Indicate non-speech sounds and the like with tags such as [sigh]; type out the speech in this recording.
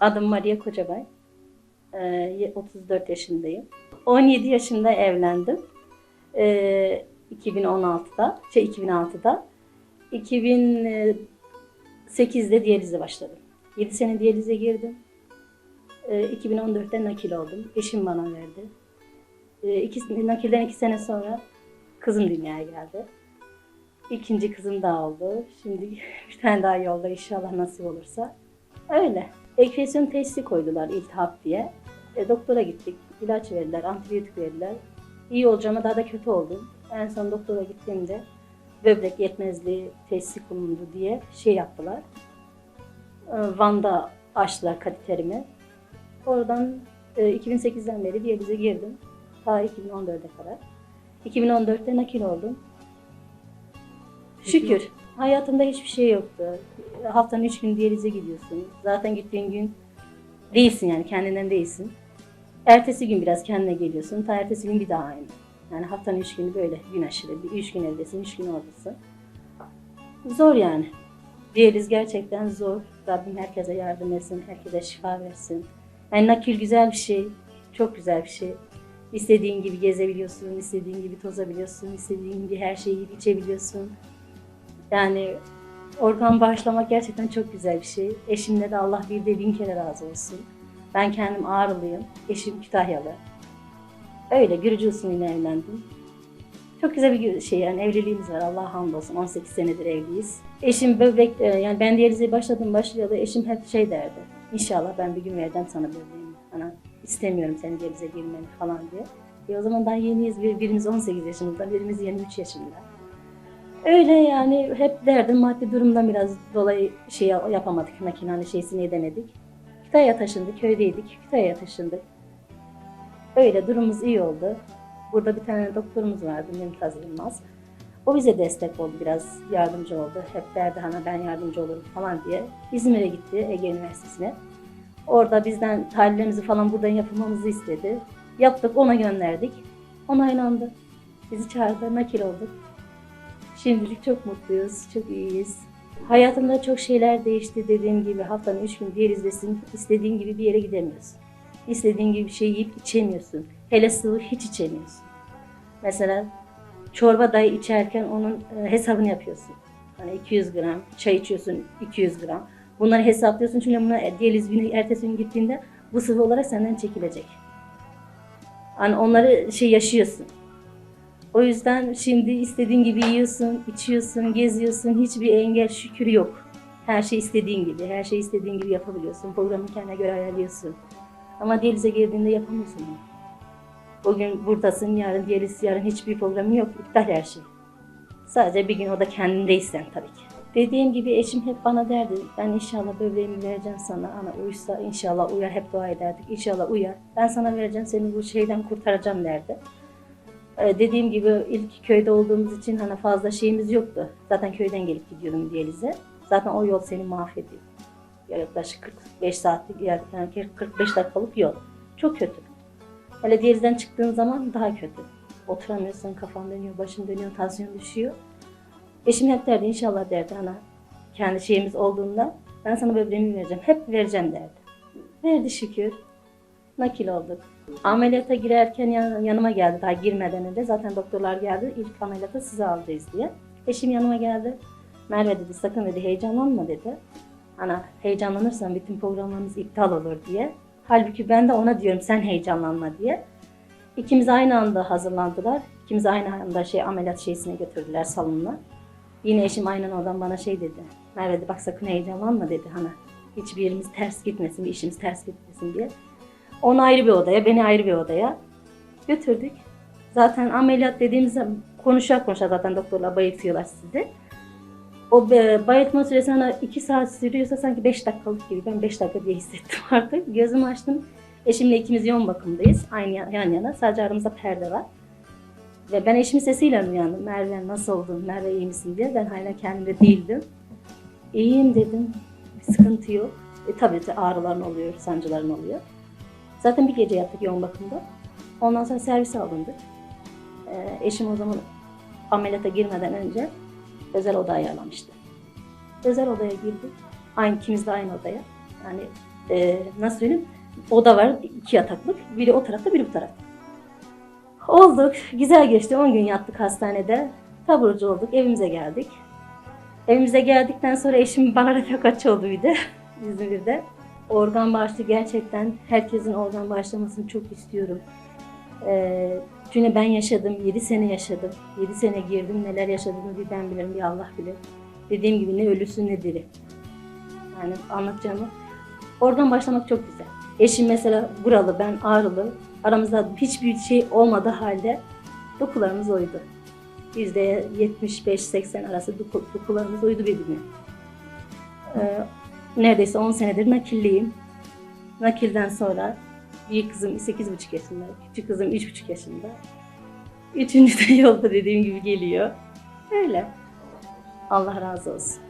Adım Maria Kocabay. Ee, 34 yaşındayım. 17 yaşında evlendim. Ee, 2016'da, şey 2006'da. 2008'de diyalize başladım. 7 sene diyalize girdim. Ee, 2014'te nakil oldum. Eşim bana verdi. Ee, iki, nakilden 2 sene sonra kızım dünyaya geldi. İkinci kızım daha oldu. Şimdi [laughs] bir tane daha yolda inşallah nasip olursa. Öyle. Ekvasyon teşhisi koydular iltihap diye. E, doktora gittik. ilaç verdiler, antibiyotik verdiler. İyi olacağıma daha da kötü oldum. En son doktora gittiğimde böbrek yetmezliği teşhisi konuldu diye şey yaptılar. E, Van'da açtılar kateterimi. Oradan e, 2008'den beri diyalize girdim. Ta 2014'e kadar. 2014'te nakil oldum. Şükür. Hayatımda hiçbir şey yoktu. Haftanın üç gün diyalize gidiyorsun. Zaten gittiğin gün değilsin yani kendinden değilsin. Ertesi gün biraz kendine geliyorsun. Ta ertesi gün bir daha aynı. Yani haftanın üç günü böyle gün aşırı. Bir üç gün evdesin, üç gün oradasın. Zor yani. Diyaliz gerçekten zor. Rabbim herkese yardım etsin, herkese şifa versin. Yani nakil güzel bir şey. Çok güzel bir şey. İstediğin gibi gezebiliyorsun, istediğin gibi tozabiliyorsun, istediğin gibi her şeyi içebiliyorsun. Yani organ bağışlamak gerçekten çok güzel bir şey. Eşimle de Allah bir de bin kere razı olsun. Ben kendim Ağrılıyım, eşim Kütahyalı. Öyle Gürcü usulüyle evlendim. Çok güzel bir şey yani evliliğimiz var Allah'a hamdolsun 18 senedir evliyiz. Eşim böbrek e, yani ben diyalize başladım başlayalı eşim hep şey derdi. İnşallah ben bir gün vereceğim sana böbreğimi. Ana istemiyorum senin diyalize girmeni falan diye. E o zaman daha yeniyiz bir, birimiz 18 yaşında birimiz 23 yaşında. Öyle yani hep derdim maddi durumdan biraz dolayı şey yapamadık makine hani şeysini edemedik. Kütahya'ya taşındık köydeydik Kütahya'ya taşındık. Öyle durumumuz iyi oldu. Burada bir tane doktorumuz vardı Mümtaz Yılmaz. O bize destek oldu biraz yardımcı oldu. Hep derdi hani ben yardımcı olurum falan diye. İzmir'e gitti Ege Üniversitesi'ne. Orada bizden tahlillerimizi falan buradan yapılmamızı istedi. Yaptık ona gönderdik. Onaylandı. Bizi çağırdı nakil olduk. Şimdilik çok mutluyuz, çok iyiyiz. Hayatımda çok şeyler değişti dediğim gibi haftanın üç gün diyalizdesin. istediğin gibi bir yere gidemiyorsun. İstediğin gibi bir şey yiyip içemiyorsun. Hele sıvı hiç içemiyorsun. Mesela çorba dahi içerken onun e, hesabını yapıyorsun. Hani 200 gram, çay içiyorsun 200 gram. Bunları hesaplıyorsun çünkü bunlar diyaliz günü, ertesi gün gittiğinde bu sıvı olarak senden çekilecek. Hani onları şey yaşıyorsun. O yüzden şimdi istediğin gibi yiyorsun, içiyorsun, geziyorsun. Hiçbir engel şükür yok. Her şey istediğin gibi, her şey istediğin gibi yapabiliyorsun. Programı kendine göre ayarlıyorsun. Ama diyalize girdiğinde yapamıyorsun bunu. Bugün buradasın, yarın diyaliz, yarın hiçbir programın yok. İptal her şey. Sadece bir gün o da kendindeysen tabii ki. Dediğim gibi eşim hep bana derdi, ben inşallah böbreğimi vereceğim sana. Ana uysa inşallah uyar, hep dua ederdik. İnşallah uyar. Ben sana vereceğim, seni bu şeyden kurtaracağım derdi. Ee, dediğim gibi ilk köyde olduğumuz için hani fazla şeyimiz yoktu. Zaten köyden gelip gidiyordum diyalize. Zaten o yol seni mahvediyor. Yaklaşık 45 saatlik yani 45 dakikalık yol. Çok kötü. Hele diyalizden çıktığın zaman daha kötü. Oturamıyorsun, kafan dönüyor, başın dönüyor, tansiyon düşüyor. Eşim hep derdi inşallah derdi ana kendi şeyimiz olduğunda ben sana böbreğimi vereceğim. Hep vereceğim derdi. Verdi şükür. Nakil olduk. Ameliyata girerken yan- yanıma geldi daha girmeden önce. Zaten doktorlar geldi. İlk ameliyata size alacağız diye. Eşim yanıma geldi. Merve dedi sakın dedi heyecanlanma dedi. Ana heyecanlanırsan bütün programlarımız iptal olur diye. Halbuki ben de ona diyorum sen heyecanlanma diye. İkimiz aynı anda hazırlandılar. İkimiz aynı anda şey ameliyat şeysine götürdüler salonuna. Yine eşim aynen oradan bana şey dedi. Merve dedi bak sakın heyecanlanma dedi hani. Hiçbir yerimiz ters gitmesin, bir işimiz ters gitmesin diye. Onu ayrı bir odaya, beni ayrı bir odaya götürdük. Zaten ameliyat dediğimizde konuşa konuşa zaten doktorlar bayıltıyorlar sizi. O be- bayıltma süresi hani iki saat sürüyorsa sanki beş dakikalık gibi. Ben beş dakika diye hissettim [laughs] artık. Gözümü açtım. Eşimle ikimiz yoğun bakımdayız. Aynı yan yan yana. Sadece aramızda perde var. Ve ben eşimin sesiyle uyandım. Merve nasıl oldun? Merve iyi misin diye. Ben hala kendimde değildim. İyiyim dedim. Bir sıkıntı yok. E, tabii ağrıların oluyor, sancıların oluyor. Zaten bir gece yattık yoğun bakımda. Ondan sonra servise alındık. Ee, eşim o zaman ameliyata girmeden önce özel oda ayarlamıştı. Özel odaya girdik. Aynı ikimiz de aynı odaya. Yani e, nasıl söyleyeyim? Oda var iki yataklık. Biri o tarafta biri bu tarafta. Olduk. Güzel geçti. 10 gün yattık hastanede. Taburcu olduk. Evimize geldik. Evimize geldikten sonra eşim bana refakatçi oldu bir de [laughs] İzmir'de. Organ bağışı gerçekten herkesin organ bağışlamasını çok istiyorum. Ee, çünkü ben yaşadım, 7 sene yaşadım. 7 sene girdim, neler yaşadığımı bir ben bilirim, bir Allah bilir. Dediğim gibi ne ölüsü ne diri. Yani anlatacağımı. Organ başlamak çok güzel. Eşim mesela buralı, ben ağrılı. Aramızda hiçbir şey olmadığı halde dokularımız oydu. Yüzde 75-80 arası doku- dokularımız uydu birbirine. Ee, neredeyse 10 senedir nakilliyim. Nakilden sonra büyük kızım 8,5 yaşında, küçük kızım 3,5 yaşında. Üçüncü de [laughs] yolda dediğim gibi geliyor. Öyle. Allah razı olsun.